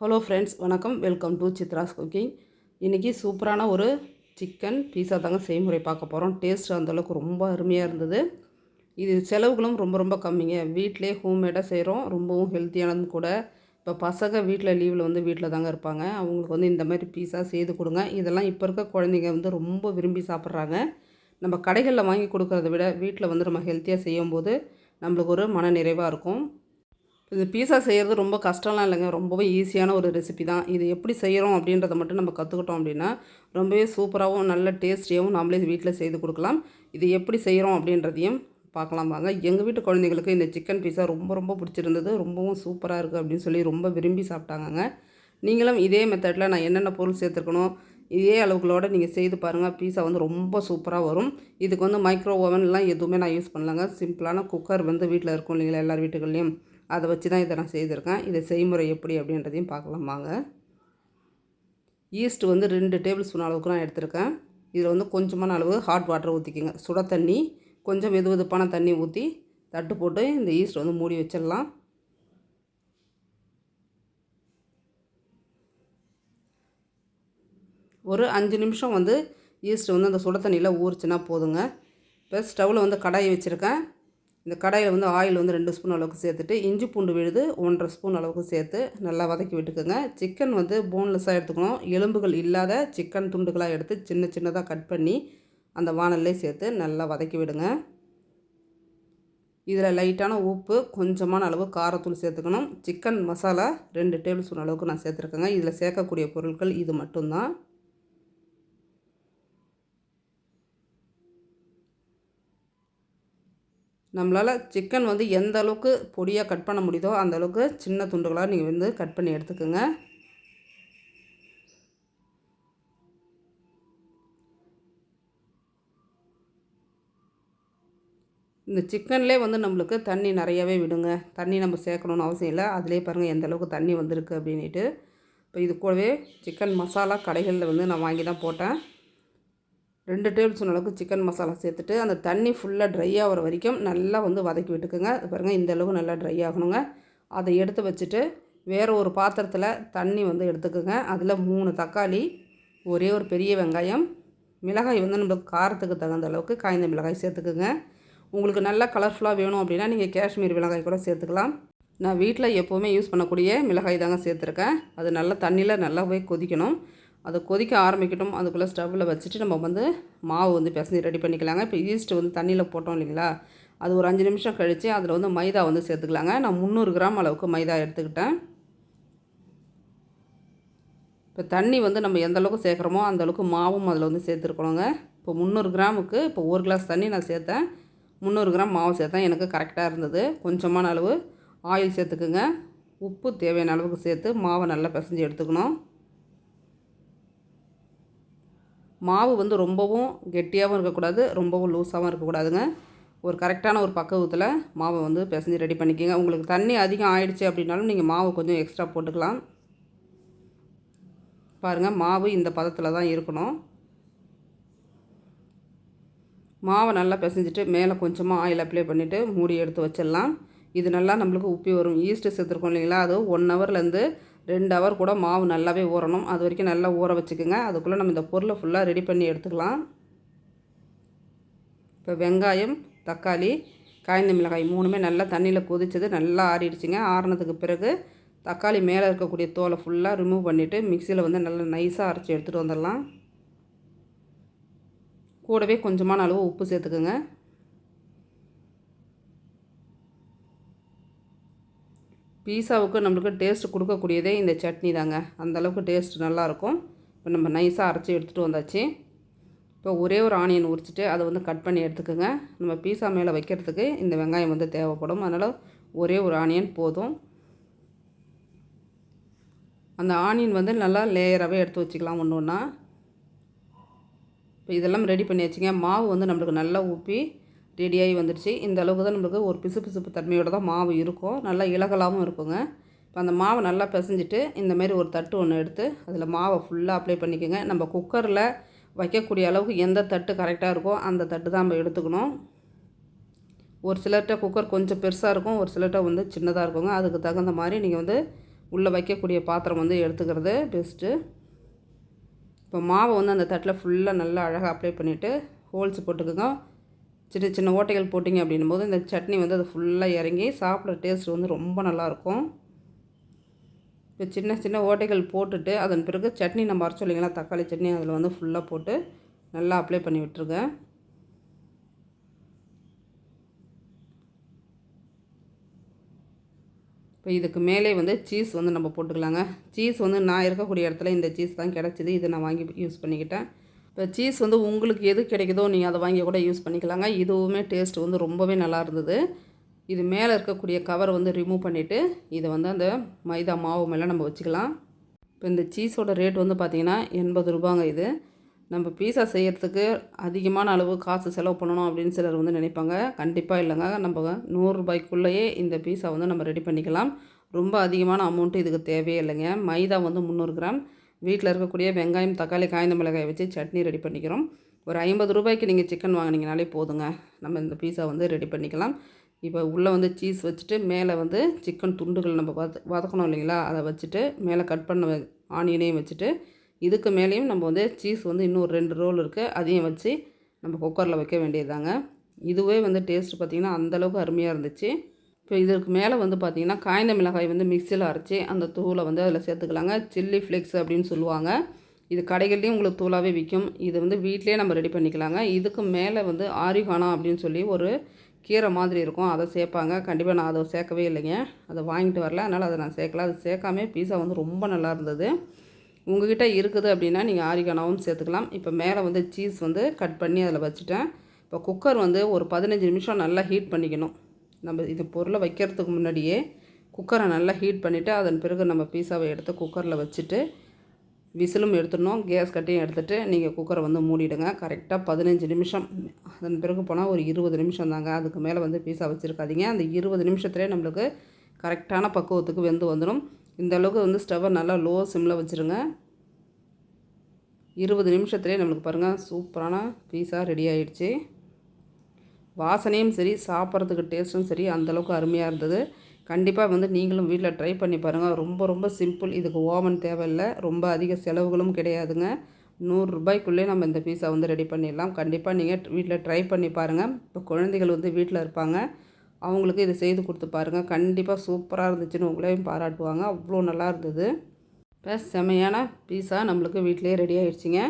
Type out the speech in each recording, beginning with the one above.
Hello friends வணக்கம். Welcome to Chitra's cooking. இன்றைக்கி சூப்பரான ஒரு சிக்கன் பீஸா தாங்க செய்முறை பார்க்க போகிறோம் டேஸ்ட் அந்தளவுக்கு ரொம்ப அருமையாக இருந்தது. இது செலவுகளும் ரொம்ப ரொம்ப கம்மிங்க. வீட்டிலே ஹோம்மேடாக செய்கிறோம் ரொம்பவும் ஹெல்த்தியானதும் கூட. இப்போ பசங்க வீட்டில் லீவில் வந்து வீட்டில் தாங்க இருப்பாங்க. அவங்களுக்கு வந்து இந்த மாதிரி பீஸா செய்து கொடுங்க. இதெல்லாம் இப்போ இருக்க குழந்தைங்க வந்து ரொம்ப விரும்பி சாப்பிட்றாங்க. நம்ம கடைகளில் வாங்கி கொடுக்குறத விட வீட்டில் வந்து நம்ம ஹெல்த்தியாக செய்யும்போது நம்மளுக்கு ஒரு மன நிறைவாக இருக்கும். இது பீஸா செய்கிறது ரொம்ப கஷ்டம்லாம் இல்லைங்க. ரொம்பவே ஈஸியான ஒரு ரெசிபி தான். இது எப்படி செய்கிறோம் அப்படின்றத மட்டும் நம்ம கற்றுக்கிட்டோம் அப்படின்னா ரொம்பவே சூப்பராகவும் நல்ல டேஸ்டியாகவும் நம்மளே வீட்டில் செய்து கொடுக்கலாம். இது எப்படி செய்கிறோம் அப்படின்றதையும் பார்க்கலாம் வாங்க. எங்கள் வீட்டு குழந்தைங்களுக்கு இந்த சிக்கன் பீஸா ரொம்ப ரொம்ப பிடிச்சிருந்தது. ரொம்பவும் சூப்பராக இருக்குது அப்படின்னு சொல்லி ரொம்ப விரும்பி சாப்பிட்டாங்கங்க. நீங்களும் இதே மெத்தடில் நான் என்னென்ன பொருள் சேர்த்துருக்கணும் இதே அளவுகளோடு நீங்கள் செய்து பாருங்கள் பீஸா வந்து ரொம்ப சூப்பராக வரும். இதுக்கு வந்து மைக்ரோ ஓவன்லாம் எதுவுமே நான் யூஸ் பண்ணலாங்க. சிம்பிளான குக்கர் வந்து வீட்டில் இருக்கும் இல்லைங்களா எல்லார் வீட்டுகள்லேயும். அதை வச்சு தான் இதை நான் செய்திருக்கேன். இதை செய்முறை எப்படி அப்படின்றதையும் பார்க்கலாம் வாங்க. ஈஸ்ட் வந்து ரெண்டு டேபிள் ஸ்பூன் அளவுக்கு நான் எடுத்திருக்கேன். இதில் வந்து கொஞ்சமான அளவு ஹாட் வாட்டர் ஊற்றிக்கிங்க சுட தண்ணி கொஞ்சம் வெது வெதுப்பான தண்ணி ஊற்றி தட்டு போட்டு இந்த ஈஸ்ட் வந்து மூடி வச்சிடலாம். ஒரு அஞ்சு நிமிஷம் வந்து ஈஸ்ட் வந்து அந்த சுட தண்ணியில் ஊறிச்சுன்னா போதுங்க. இப்போ ஸ்டவ்வில் வந்து கடாயை வச்சுருக்கேன். இந்த கடாயில் வந்து ஆயில் வந்து ரெண்டு ஸ்பூன் அளவுக்கு சேர்த்துட்டு இஞ்சி பூண்டு விழுது ஒன்றரை ஸ்பூன் அளவுக்கு சேர்த்து நல்லா வதக்கி விட்டுக்கோங்க. சிக்கன் வந்து போன்லெஸ்ஸாக எடுத்துக்கணும். எலும்புகள் இல்லாத சிக்கன் துண்டுகளாக எடுத்து சின்ன சின்னதாக கட் பண்ணி அந்த வானல்லே சேர்த்து நல்லா வதக்கி விடுங்க. இதில் லைட்டான உப்பு கொஞ்சமான அளவு காரத்தூள் சேர்த்துக்கணும். சிக்கன் மசாலா ரெண்டு டேபிள் ஸ்பூன் அளவுக்கு நான் சேர்த்துருக்கேங்க. இதில் சேர்க்கக்கூடிய பொருட்கள் இது மட்டும்தான். நம்மளால் சிக்கன் வந்து எந்த அளவுக்கு பொடியாக கட் பண்ண முடியுதோ அந்த அளவுக்கு சின்ன துண்டுகளாக நீங்கள் வந்து கட் பண்ணி எடுத்துக்கோங்க. இந்த சிக்கன்லேயே வந்து நம்மளுக்கு தண்ணி நிறையவே விடுங்க. தண்ணி நம்ம சேர்க்கணுன்னு அவசியம் இல்லை. அதிலே பாருங்கள் எந்த அளவுக்கு தண்ணி வந்திருக்கு அப்படின்ட்டு இப்போ இது கூடவே சிக்கன் மசாலா கடைகளில் வந்து நான் வாங்கி தான் போட்டேன். ரெண்டு டேபிள் ஸ்பூன் அளவுக்கு சிக்கன் மசாலா சேர்த்துட்டு அந்த தண்ணி ஃபுல்லாக ட்ரை ஆகிற வரைக்கும் நல்லா வந்து வதக்கி விட்டுக்குங்க. பாருங்கள் இந்த அளவு நல்லா ட்ரை ஆகணுங்க. அதை எடுத்து வச்சுட்டு வேறு ஒரு பாத்திரத்தில் தண்ணி வந்து எடுத்துக்கோங்க. அதில் மூணு தக்காளி ஒரே ஒரு பெரிய வெங்காயம் மிளகாய் வந்து நம்மளுக்கு காரத்துக்கு தகுந்த அளவுக்கு காய்ந்த மிளகாய் சேர்த்துக்குங்க. உங்களுக்கு நல்லா கலர்ஃபுல்லாக வேணும் அப்படின்னா நீங்கள் காஷ்மீர் மிளகாய் கூட சேர்த்துக்கலாம். நான் வீட்டில் எப்போவுமே யூஸ் பண்ணக்கூடிய மிளகாய் தாங்க சேர்த்துருக்கேன். அது நல்லா தண்ணியில் நல்லாவே கொதிக்கணும். அது கொதிக்க ஆரம்பிக்கட்டும். அதுக்குள்ளே ஸ்டவ்வில் வச்சுட்டு நம்ம வந்து மாவு வந்து பிசைஞ்சு ரெடி பண்ணிக்கலாங்க. இப்போ ஈஸ்ட் வந்து தண்ணியில் போட்டோம் இல்லைங்களா? அது ஒரு அஞ்சு நிமிஷம் கழித்து அதில் வந்து மைதா வந்து சேர்த்துக்கலாங்க. நான் முந்நூறு கிராம் அளவுக்கு மைதா எடுத்துக்கிட்டேன். இப்போ தண்ணி வந்து நம்ம எந்த அளவுக்கு சேர்க்குறோமோ அந்த அளவுக்கு மாவும் அதில் வந்து சேர்த்துருக்கணுங்க. இப்போ முந்நூறு கிராமுக்கு இப்போ ஒரு கிளாஸ் தண்ணி நான் சேர்த்தேன். முந்நூறு கிராம் மாவு சேர்த்தேன். எனக்கு கரெக்டாக இருந்தது. கொஞ்சமான அளவு ஆயில் சேர்த்துக்குங்க. உப்பு தேவையான அளவுக்கு சேர்த்து மாவை நல்லா பிசைஞ்சு எடுத்துக்கணும். மாவு வந்து ரொம்பவும் கெட்டியாகவும் இருக்கக்கூடாது ரொம்பவும் லூஸாகவும் இருக்கக்கூடாதுங்க. ஒரு கரெக்டான ஒரு பக்குவத்தில் மாவை வந்து பிசைஞ்சு ரெடி பண்ணிக்கோங்க. உங்களுக்கு தண்ணி அதிகம் ஆயிடுச்சு அப்படின்னாலும் நீங்கள் மாவு கொஞ்சம் எக்ஸ்ட்ரா போட்டுக்கலாம். பாருங்கள் மாவு இந்த பதத்தில் தான் இருக்கணும். மாவை நல்லா பிசைஞ்சிட்டு மேலே கொஞ்சமாக ஆயில் அப்ளை பண்ணிவிட்டு மூடி எடுத்து வச்சிடலாம். இது நல்லா நம்மளுக்கு உப்பி வரும். ஈஸ்ட்டு சேர்த்துருக்கோம் இல்லைங்களா? அது ஒன் ஹவர்லேருந்து ரெண்டு ஹவர் கூட மாவு நல்லாவே ஊறணும். அது வரைக்கும் நல்லா ஊற வச்சுக்கோங்க. அதுக்குள்ளே நம்ம இந்த பொருளை ஃபுல்லாக ரெடி பண்ணி எடுத்துக்கலாம். இப்போ வெங்காயம் தக்காளி காய்ந்த மிளகாய் மூணுமே நல்லா தண்ணியில் கொதிச்சது நல்லா ஆறிடுச்சுங்க. ஆறினதுக்கு பிறகு தக்காளி மேலே இருக்கக்கூடிய தோலை ஃபுல்லாக ரிமூவ் பண்ணிவிட்டு மிக்சியில் வந்து நல்லா நைஸாக அரைச்சி எடுத்துகிட்டு வந்துடலாம். கூடவே கொஞ்சமான அளவு உப்பு சேர்த்துக்குங்க. பீஸாவுக்கு நம்மளுக்கு டேஸ்ட் கொடுக்கக்கூடியதே இந்த சட்னி தாங்க. அந்தளவுக்கு டேஸ்ட் நல்லாயிருக்கும். இப்போ நம்ம நைஸாக அரைச்சி எடுத்துகிட்டு வந்தாச்சு. இப்போ ஒரே ஒரு ஆனியன் உரிச்சிட்டு அதை வந்து கட் பண்ணி எடுத்துக்கோங்க. நம்ம பீஸா மேலே வைக்கிறதுக்கு இந்த வெங்காயம் வந்து தேவைப்படும். அதனால் ஒரே ஒரு ஆனியன் போதும். அந்த ஆனியன் வந்து நல்லா லேயராகவே எடுத்து வச்சுக்கலாம் ஒன்று ஒன்றா. இப்போ இதெல்லாம் ரெடி பண்ணி வச்சுங்க. மாவு வந்து நம்மளுக்கு நல்லா ஊப்பி ரெடியாகி வந்துடுச்சு. இந்த அளவுக்கு தான் நம்மளுக்கு ஒரு பிசு பிசுப்பு தன்மையோடு தான் மாவு இருக்கும். நல்லா இலகலாகவும் இருக்குங்க. இப்போ அந்த மாவை நல்லா பிசைஞ்சிட்டு இந்தமாரி ஒரு தட்டு ஒன்று எடுத்து அதில் மாவை ஃபுல்லாக அப்ளை பண்ணிக்கோங்க. நம்ம குக்கரில் வைக்கக்கூடிய அளவுக்கு எந்த தட்டு கரெக்டாக இருக்கோ அந்த தட்டு தான் நம்ம எடுத்துக்கணும். ஒரு சிலர்கிட்ட குக்கர் கொஞ்சம் பெருசாக இருக்கும். ஒரு சிலர்கிட்ட வந்து சின்னதாக இருக்குங்க. அதுக்கு தகுந்த மாதிரி நீங்கள் வந்து உள்ளே வைக்கக்கூடிய பாத்திரம் வந்து எடுத்துக்கிறது பெஸ்ட்டு இப்போ மாவை வந்து அந்த தட்டில் ஃபுல்லாக நல்லா அழகாக அப்ளை பண்ணிவிட்டு ஹோல்ஸ் போட்டுக்கோங்க. சின்ன சின்ன ஓட்டைகள் போட்டிங்க அப்படின்னும் போது இந்த சட்னி வந்து அது ஃபுல்லாக இறங்கி சாப்பிட்ற டேஸ்ட் வந்து ரொம்ப நல்லாயிருக்கும். இப்போ சின்ன சின்ன ஓட்டைகள் போட்டுட்டு அதன் பிறகு சட்னி நம்ம அரைச்சோம் இல்லைங்களா? தக்காளி சட்னி அதில் வந்து ஃபுல்லாக போட்டு நல்லா அப்ளை பண்ணி விட்டுருங்க. இப்போ இதுக்கு மேலே வந்து சீஸ் வந்து நம்ம போட்டுக்கலாங்க. சீஸ் வந்து நான் இருக்கக்கூடிய இடத்துல இந்த சீஸ் தான் கிடச்சிது. இதை நான் வாங்கி யூஸ் பண்ணிக்கிட்டேன். இப்போ சீஸ் வந்து உங்களுக்கு எது கிடைக்குதோ நீங்கள் அதை வாங்கி கூட யூஸ் பண்ணிக்கலாங்க. இதுவுமே டேஸ்ட் வந்து ரொம்பவே நல்லா இருந்தது. இது மேலே இருக்கக்கூடிய கவரை வந்து ரிமூவ் பண்ணிவிட்டு இதை வந்து அந்த மைதா மாவு மேலே நம்ம வச்சுக்கலாம். இப்போ இந்த சீஸோட ரேட் வந்து பார்த்திங்கன்னா எண்பது ரூபாங்க இது. நம்ம பீஸா செய்கிறதுக்கு அதிகமான அளவு காசு செலவு பண்ணணும் அப்படின்னு சிலர் வந்து நினைப்பாங்க. கண்டிப்பாக இல்லைங்க. நம்ம நூறுரூபாய்க்குள்ளேயே இந்த பீஸா வந்து நம்ம ரெடி பண்ணிக்கலாம். ரொம்ப அதிகமான அமௌண்ட்டு இதுக்கு தேவையே இல்லைங்க. மைதா வந்து முந்நூறு கிராம். வீட்டில் இருக்கக்கூடிய வெங்காயம் தக்காளி காய்ந்த மிளகாய் வச்சு சட்னி ரெடி பண்ணிக்கிறோம். ஒரு ஐம்பது ரூபாய்க்கு நீங்கள் சிக்கன் வாங்கினீங்கனாலே போதுங்க. நம்ம இந்த பீஸா வந்து ரெடி பண்ணிக்கலாம். இப்போ உள்ளே வந்து சீஸ் வச்சுட்டு மேலே வந்து சிக்கன் துண்டுகள் நம்ம வத வதக்கணும் இல்லைங்களா? அதை வச்சுட்டு மேலே கட் பண்ண ஆனியனையும் வச்சுட்டு இதுக்கு மேலேயும் நம்ம வந்து சீஸ் வந்து இன்னும் ரெண்டு ரோல் இருக்குது அதையும் வச்சு நம்ம குக்கரில் வைக்க வேண்டியதாங்க இதுவே வந்து டேஸ்ட் பார்த்திங்கன்னா அந்தளவுக்கு அருமையாக இருந்துச்சு. இப்போ இதற்கு மேலே வந்து பார்த்திங்கன்னா காய்ந்த மிளகாய் வந்து மிக்சியில் அரைச்சி அந்த தூளை வந்து அதில் சேர்த்துக்கலாங்க. சில்லி ஃப்ளேக்ஸ் அப்படின்னு சொல்லுவாங்க. இது கடைகள்லேயும் உங்களுக்கு தூளாகவே விற்கும். இது வந்து வீட்டிலே நம்ம ரெடி பண்ணிக்கலாங்க. இதுக்கு மேலே வந்து ஆரிகானா அப்படின்னு சொல்லி ஒரு கீரை மாதிரி இருக்கும். அதை சேர்ப்பாங்க. கண்டிப்பாக நான் அதை சேர்க்கவே இல்லைங்க. அதை வாங்கிட்டு வரல. அதனால் அதை நான் சேர்க்கல. அது சேர்க்காமே பீஸா வந்து ரொம்ப நல்லா இருந்தது. உங்ககிட்ட இருக்குது அப்படின்னா நீங்கள் ஆரிகானாவும் சேர்த்துக்கலாம். இப்போ மேலே வந்து சீஸ் வந்து கட் பண்ணி அதில் வச்சுட்டேன். இப்போ குக்கர் வந்து ஒரு பதினஞ்சு நிமிஷம் நல்லா ஹீட் பண்ணிக்கணும். நம்ம இது பொருளை வைக்கிறதுக்கு முன்னாடியே குக்கரை நல்லா ஹீட் பண்ணிவிட்டு அதன் பிறகு நம்ம பீஸாவை எடுத்து குக்கரில் வச்சுட்டு விசிலும் எடுத்துடணும் கேஸ் கட்டியும் எடுத்துகிட்டு நீங்கள் குக்கரை வந்து மூடிடுங்க. கரெக்டாக பதினஞ்சு நிமிஷம். அதன் பிறகு போனால் ஒரு இருபது நிமிஷம் தாங்க. அதுக்கு மேலே வந்து பீஸா வச்சுருக்காதீங்க. அந்த இருபது நிமிஷத்துலேயே நம்மளுக்கு கரெக்டான பக்குவத்துக்கு வெந்து வந்துடும் இந்த அளவுக்கு வந்து ஸ்டவ்வை நல்லா லோ சிம்மில் வச்சுருங்க. இருபது நிமிஷத்துலேயே நம்மளுக்கு பாருங்கள் சூப்பரான பீஸா ரெடி ஆகிடுச்சு வாசனையும் சரி சாப்பிட்றதுக்கு டேஸ்ட்டும் சரி அந்தளவுக்கு அருமையாக இருந்தது. கண்டிப்பாக வந்து நீங்களும் வீட்டில் ட்ரை பண்ணி பாருங்கள் ரொம்ப ரொம்ப சிம்பிள் இதுக்கு ஓவன் தேவையில்லை. ரொம்ப அதிக செலவுகளும் கிடையாதுங்க. நூறுரூபாய்க்குள்ளே நம்ம இந்த பீஸா வந்து ரெடி பண்ணிடலாம். கண்டிப்பாக நீங்கள் வீட்டில் ட்ரை பண்ணி பாருங்கள் இப்போ குழந்தைகள் வந்து வீட்டில் இருப்பாங்க. அவங்களுக்கு இதை செய்து கொடுத்து பாருங்கள் கண்டிப்பாக சூப்பராக இருந்துச்சுன்னு உங்களையும் பாராட்டுவாங்க. அவ்வளோ நல்லா இருந்தது. இப்போ செமையான பீஸா நம்மளுக்கு வீட்டிலே ரெடி ஆகிடுச்சிங்க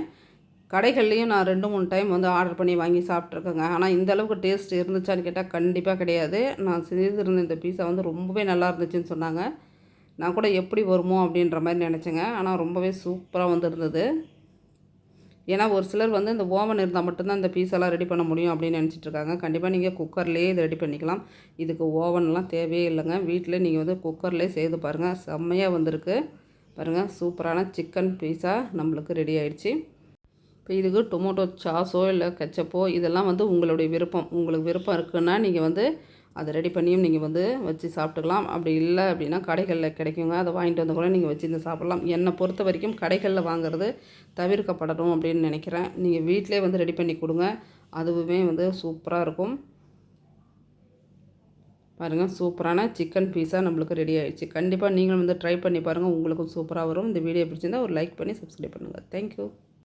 கடைகள்லேயும் நான் ரெண்டு மூணு டைம் வந்து ஆர்டர் பண்ணி வாங்கி சாப்பிட்ருக்கேங்க ஆனால் இந்த அளவுக்கு டேஸ்ட் இருந்துச்சான்னு கேட்டால் கண்டிப்பாக கிடையாது. நான் செய்திருந்த இந்த பீஸா வந்து ரொம்பவே நல்லா இருந்துச்சுன்னு சொன்னாங்க. நான் கூட எப்படி வருமோ அப்படின்ற மாதிரி நினச்சேங்க. ஆனால் ரொம்பவே சூப்பராக வந்து இருந்தது. ஏன்னா ஒரு சிலர் வந்து இந்த ஓவன் இருந்தால் மட்டும்தான் இந்த பீஸெல்லாம் ரெடி பண்ண முடியும் அப்படின்னு நினச்சிட்ருக்காங்க. கண்டிப்பாக நீங்கள் குக்கர்லேயே இதை ரெடி பண்ணிக்கலாம். இதுக்கு ஓவன்லாம் தேவையே இல்லைங்க. வீட்டில் நீங்கள் வந்து குக்கர்லேயே செய்து பாருங்கள் செம்மையாக வந்திருக்கு. பாருங்கள் சூப்பரான சிக்கன் பீஸா நம்மளுக்கு ரெடி ஆகிடுச்சி இப்போ இதுக்கு டொமேட்டோ சாஸோ இல்லை கச்சப்போ இதெல்லாம் வந்து உங்களுடைய விருப்பம். உங்களுக்கு விருப்பம் இருக்குன்னா நீங்கள் வந்து அதை ரெடி பண்ணியும் நீங்கள் வந்து வச்சு சாப்பிட்டுக்கலாம். அப்படி இல்லை அப்படின்னா கடைகளில் கிடைக்குங்க. அதை வாங்கிட்டு வந்து கூட நீங்கள் வச்சு சாப்பிட்லாம். என்னை பொறுத்த வரைக்கும் கடைகளில் வாங்குறது தவிர்க்கப்படணும் அப்படின்னு நினைக்கிறேன். நீங்கள் வீட்டிலே வந்து ரெடி பண்ணி கொடுங்க. அதுவுமே வந்து சூப்பராக இருக்கும். பாருங்கள் சூப்பரான சிக்கன் பீஸாக நம்மளுக்கு ரெடி ஆகிடுச்சு கண்டிப்பாக நீங்களும் வந்து ட்ரை பண்ணி பாருங்கள் உங்களுக்கும் சூப்பராக வரும். இந்த வீடியோ பிடிச்சிருந்தால் ஒரு லைக் பண்ணி சப்ஸ்கிரைப் பண்ணுங்கள் தேங்க்யூ